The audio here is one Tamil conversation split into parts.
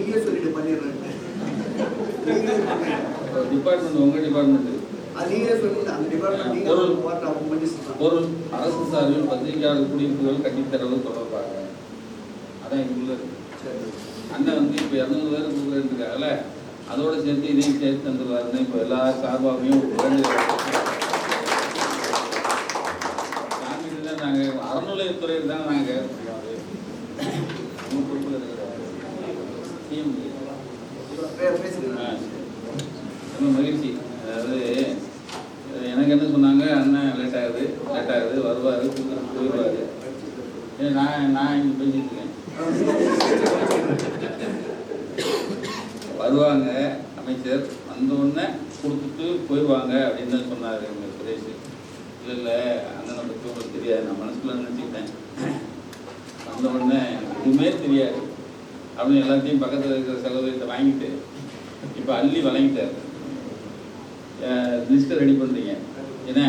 நீயே சொல்லிட்டு பண்ணிடுறேன் டிபார்ட்மெண்ட் உங்க டிபார்ட்மெண்ட் நீங்க பொருள். அரசு சார்பில் பத்திரிகையாளர் குடியிருப்புகள் கட்டித்தரவு தொடர்பாக. அதான் இங்குள்ள அண்ணன் வந்து இப்போ இரநூறு பேர் கொடுக்குறதுக்காகல அதோட சேர்த்து இதையும் சேர்த்து தந்துருவாருன்னு இப்போ எல்லா சார்பாகவும் நாங்கள் அறநிலையத்துறையில் தான் நாங்கள் ரொம்ப மகிழ்ச்சி. அதாவது எனக்கு என்ன சொன்னாங்க? அண்ணன் லேட் ஆகுது லேட் ஆகுது வருவார் போயிடுவார். நான் நான் இங்கே பேசிட்டு இருக்கேன். வருவாங்க அமைச்சர் வந்தோடனே கொடுத்துட்டு போயிடுவாங்க அப்படின்னு தான் சொன்னார் எங்கள் சுரேஷ். இல்லை இல்லை அண்ணனை பற்றி உங்களுக்கு தெரியாது நான் மனசுக்குள்ள நினச்சிக்கிட்டேன். வந்த எதுவுமே தெரியாது. அப்படின்னு எல்லாத்தையும் பக்கத்தில் இருக்கிற செலவு வாங்கிட்டு இப்போ அள்ளி வழங்கிட்டார். லிஸ்ட்டை ரெடி பண்ணுறீங்க ஏன்னா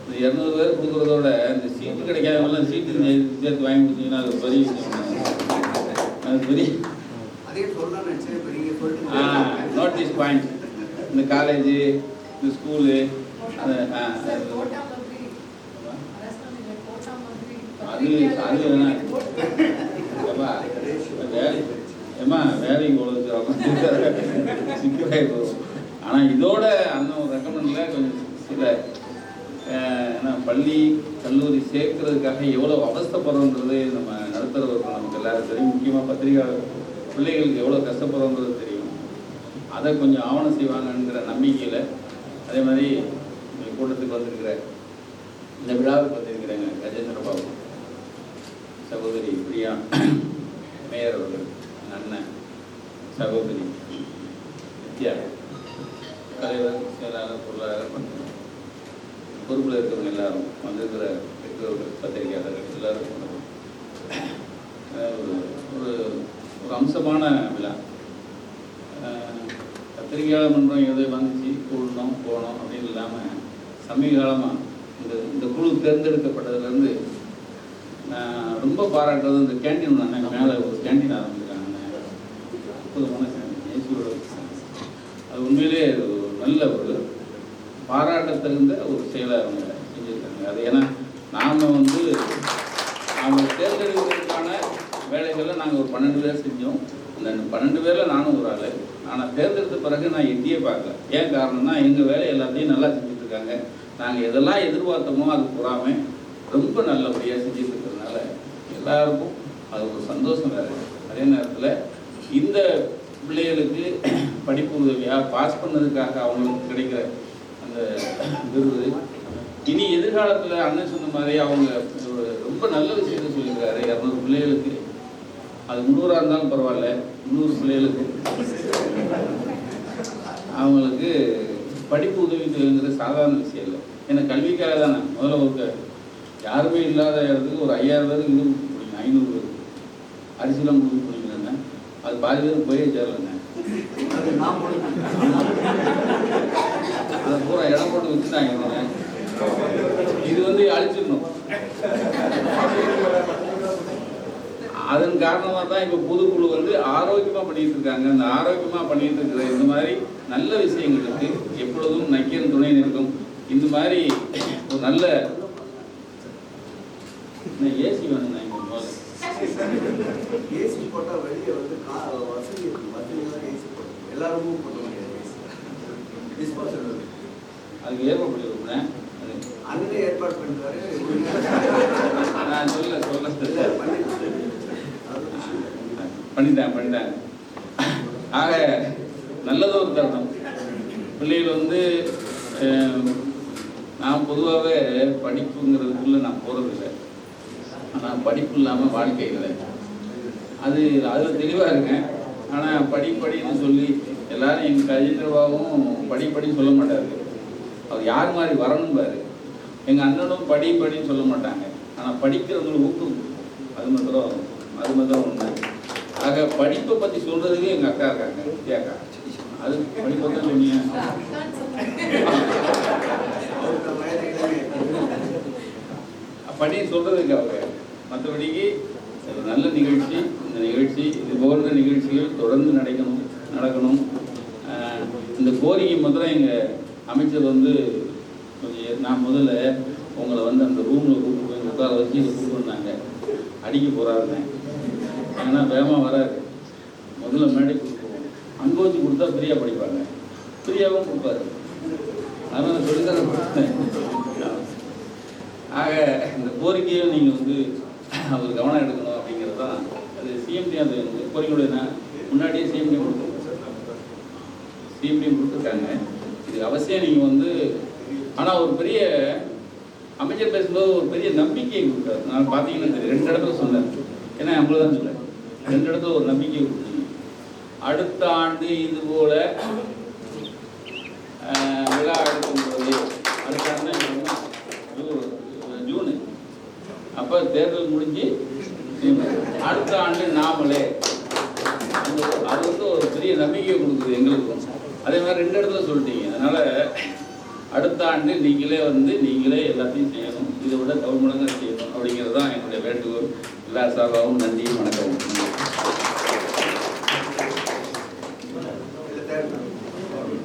இந்த இரநூறு பேர் கொடுக்குறதோட இந்த சீட்டு கிடைக்காதவங்களாம் சீட்டு சேர்த்து வாங்கி கொடுத்தீங்கன்னா அது பெரிய அது பெரிய நோட்டீஸ் பாயிண்ட் இந்த காலேஜு இந்த ஸ்கூலு அந்த ஆ, சார் அது- அது ஏம்மா வேலைக்கு போகிறது சிக்கலாகி போகும். ஆனால் இதோட அந்த ரெக்கமெண்டில் கொஞ்சம் சில ஏன்னா பள்ளி கல்லூரி சேர்க்கறதுக்காக எவ்வளோ அவஸ்தப்படுறோன்றது நம்ம நடத்துகிறவர்கள் நமக்கு எல்லாரும் தெரியும். முக்கியமாக பத்திரிகை பிள்ளைகளுக்கு எவ்வளோ கஷ்டப்படுறோன்றது தெரியும். அதை கொஞ்சம் ஆவணம் செய்வாங்கங்கிற நம்பிக்கையில் அதே மாதிரி கூட்டத்துக்கு வந்திருக்கிற இந்த விழாவுக்கு வந்திருக்கிறேங்க கஜேந்திர பாபு. சகோதரி பிரியா மேயர் அவர்கள் அண்ணன் சகோதரி நித்யா தலைவர் செயலாளர் பொருளாளர் மற்றும் பொறுப்பில் இருக்கிறவங்க எல்லாரும் வந்திருக்கிற பெற்றோர்கள் பத்திரிகையாளர்கள் எல்லாரும் வணக்கம். ஒரு ஒரு ஒரு அம்சமான விழா. பத்திரிகையாளர் மன்றம் எது வந்துச்சு கூடணும் போனோம் அப்படின்னு இல்லாமல் சமீப காலமாக இந்த இந்த குழு தேர்ந்தெடுக்கப்பட்டதுலேருந்து நான் ரொம்ப பாராட்டுறது இந்த கேண்டீன் அண்ணன் மேலே ஒரு கேண்டீன் ஆரம்பிச்சிருக்காங்க அற்புதமான கேன்டீன் ஏசியோட அது உண்மையிலே நல்ல ஒரு பாராட்டத்தகுந்த ஒரு செயலாக அவங்க செஞ்சுருக்காங்க. அது ஏன்னா நாம் வந்து அவங்க தேர்ந்தெடுக்கிறதுக்கான வேலைகளை நாங்கள் ஒரு பன்னெண்டு பேர் செஞ்சோம். அந்த பன்னெண்டு பேரில் நானும் ஒரு ஆள். ஆனால் தேர்ந்தெடுத்த பிறகு நான் எட்டியே பார்க்கல. ஏன் காரணம்னா எங்கள் வேலை எல்லாத்தையும் நல்லா செஞ்சுட்ருக்காங்க. நாங்கள் எதெல்லாம் எதிர்பார்த்தோமோ அது பூராமே ரொம்ப நல்லபடியாக செஞ்சுட்டு இருக்கிறதுனால எல்லாருக்கும் அது ஒரு சந்தோஷம் வேறு. அதே நேரத்தில் இந்த பிள்ளைகளுக்கு படிப்பு உதவியாக பாஸ் பண்ணதுக்காக அவங்களுக்கு கிடைக்கிற அந்த விருது. இனி எதிர்காலத்தில் அண்ணன் சொன்ன மாதிரி அவங்க ஒரு ரொம்ப நல்ல விஷயத்தை சொல்லியிருக்காரு. இரநூறு பிள்ளைகளுக்கு. அது முந்நூறாக இருந்தாலும் பரவாயில்ல. முந்நூறு பிள்ளைகளுக்கு. அவங்களுக்கு படிப்பு உதவி தொகைங்கிறது சாதாரண விஷயம் இல்லை. ஏன்னா கல்விக்காக தானே முதல்ல ஒரு யாருமே இல்லாத இடத்துக்கு ஒரு ஐயாயிரம் பேருக்கு இது கொடுக்க முடியும் ஐநூறு பேருக்கு. அரிசிலாம் கொடுக்க முடியுங்கண்ணே அது பாதி பேர் போயே சேரலண்ணே அது நான் அதை பூரா இடம் போட்டு வச்சுட்டாங்க இது வந்து அழிச்சிடணும். அதன் காரணமாக தான் இப்போ பொதுக்குழு வந்து ஆரோக்கியமாக பண்ணிட்டு இருக்காங்க. அந்த ஆரோக்கியமாக பண்ணிட்டு இருக்கிற இந்த மாதிரி நல்ல விஷயங்களுக்கு எப்பொழுதும் நக்கியன் துணை நிற்கும். இந்த மாதிரி ஒரு நல்ல ஏசி வேணும்ண்ணா ஏசி போட்டால் வெளியே வந்து வசதி வசதி ஏசி போட்டு எல்லா ரூமும் போட முடியாது ஏசி டிஸ்போசல் இருக்கு அதுக்கு ஏற்பாடு பண்ணி அது. அண்ணனே ஏற்பாடு பண்ணுறாரு நான் சொல்ல சொல்ல. பண்ணிட்டேன் பண்ணிட்டேன் ஆக நல்லதொரு தருணம். பிள்ளைகள் வந்து நான் பொதுவாகவே படிப்புங்கிறதுக்குள்ள நான் போகிறதில்லை ஆனால் படிப்பு இல்லாமல் வாழ்க்கை இல்லை அது அதில் தெளிவாக இருக்கேன். ஆனால் படி படின்னு சொல்லி எல்லாரும் எங்கள் கஜேந்திரபாவும் படி படின்னு சொல்ல மாட்டாரு. அவர் யார் மாதிரி வரணும் பாரு. எங்கள் அண்ணனும் படி படின்னு சொல்ல மாட்டாங்க. ஆனால் படிக்கிறவங்களுக்கு ஊக்கம். அது மாத்திரம் அது மாத்திரம் உண்மை. ஆக படிப்பை பற்றி சொல்கிறதுக்கு எங்கள் அக்கா இருக்காங்க. வித்யாக்கா அது படிப்பை தான் சொன்னீங்க. படி சொல்கிறதுக்கு அவங்க மற்றபடிக்கு ஒரு நல்ல நிகழ்ச்சி. இந்த நிகழ்ச்சி இது போன்ற நிகழ்ச்சிகள் தொடர்ந்து நடக்கணும் நடக்கணும். இந்த கோரிக்கை முதல்ல எங்கள் அமைச்சர் வந்து கொஞ்சம் நான் முதல்ல உங்களை வந்து அந்த ரூமில் கூப்பிட்டு போய் உட்கார வச்சு இதை கூப்பிட்டு வந்தாங்க. அடிக்க போகிறாருங்க ஏன்னா வேகமாக வராது முதல்ல மேடை கொடுப்போம் அங்கே வச்சு கொடுத்தா ஃப்ரீயாக படிப்பாங்க. ஃப்ரீயாகவும் கொடுப்பாரு. அதனால் சொல்லித்தர ஆக இந்த கோரிக்கையை நீங்கள் வந்து அவர் கவனம் எடுக்கணும். தான் அது சிஎம்டி அந்த கோரிக்கையுடைய முன்னாடியே சிஎம்டி கொடுத்துருக்கோம் சிஎம்டி கொடுத்துருக்காங்க. இது அவசியம் நீங்கள் வந்து ஆனால் ஒரு பெரிய அமைச்சர் பேசும்போது ஒரு பெரிய நம்பிக்கையை கொடுத்தாரு. நான் பார்த்தீங்கன்னா தெரியும் ரெண்டு இடத்துல சொன்னேன். ஏன்னா நம்மள தான் சொல்லேன் ரெண்டு இடத்துல ஒரு நம்பிக்கை கொடுத்தீங்க அடுத்த ஆண்டு இது போல விழா எடுக்கும் போது அடுத்த ஆண்டு ஜூனு. அப்போ தேர்தல் முடிஞ்சு அடுத்த ஆண்டு நாமளே. அது வந்து ஒரு பெரிய நம்பிக்கையை கொடுக்குது எங்களுக்கும். அதே மாதிரி ரெண்டு இடத்துல சொல்லிட்டீங்க. அதனால அடுத்த ஆண்டு நீங்களே வந்து நீங்களே எல்லாத்தையும் செய்யணும். இதை விட கவர்மெண்ட் செய்யணும் அப்படிங்கிறது தான் என்னுடைய வேண்டுகோள். எல்லா சார்பாகவும் நன்றியும் வணக்கம்